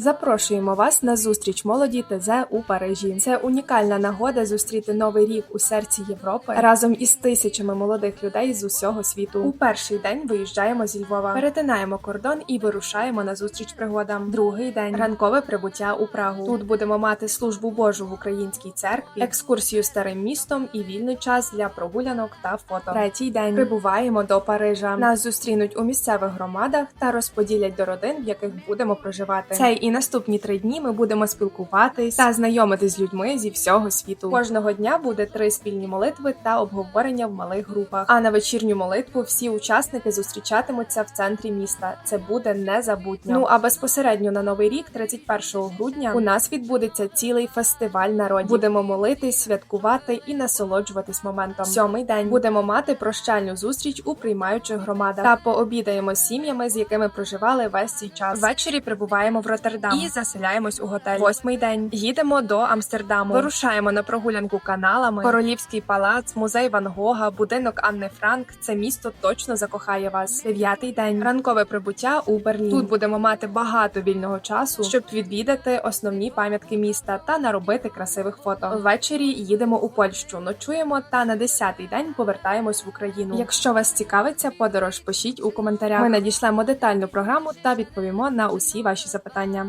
Запрошуємо вас на зустріч молоді ТЗ у Парижі. Це унікальна нагода зустріти новий рік у серці Європи разом із тисячами молодих людей з усього світу. У перший день виїжджаємо зі Львова, перетинаємо кордон і вирушаємо на зустріч пригодам. Другий день ранкове прибуття у Прагу. Тут будемо мати службу Божу в українській церкві, екскурсію старим містом і вільний час для прогулянок та фото. Третій день прибуваємо до Парижа. Нас зустрінуть у місцевих громадах та розподілять до родин, в яких будемо проживати. Цей наступні три дні ми будемо спілкуватись та знайомитись з людьми зі всього світу. Кожного дня буде три спільні молитви та обговорення в малих групах. А на вечірню молитву всі учасники зустрічатимуться в центрі міста. Це буде незабутньо. Ну а безпосередньо на новий рік, 31 грудня, у нас відбудеться цілий фестиваль народів. Будемо молитись, святкувати і насолоджуватись моментом. Сьомий день будемо мати прощальну зустріч у приймаючих громадах та пообідаємо з сім'ями, з якими проживали весь цей час. Ввечері прибуваємо в Роттердам і заселяємось у готель. Восьмий день їдемо до Амстердаму. Вирушаємо на прогулянку каналами. Королівський палац, музей Ван Гога, будинок Анни Франк. Це місто точно закохає вас. Дев'ятий день ранкове прибуття у Берлін. Тут будемо мати багато вільного часу, щоб відвідати основні пам'ятки міста та наробити красивих фото. Ввечері їдемо у Польщу, ночуємо та на десятий день повертаємось в Україну. Якщо вас цікавить ця подорож, пишіть у коментарях. Ми надішлемо детальну програму та відповімо на усі ваші запитання.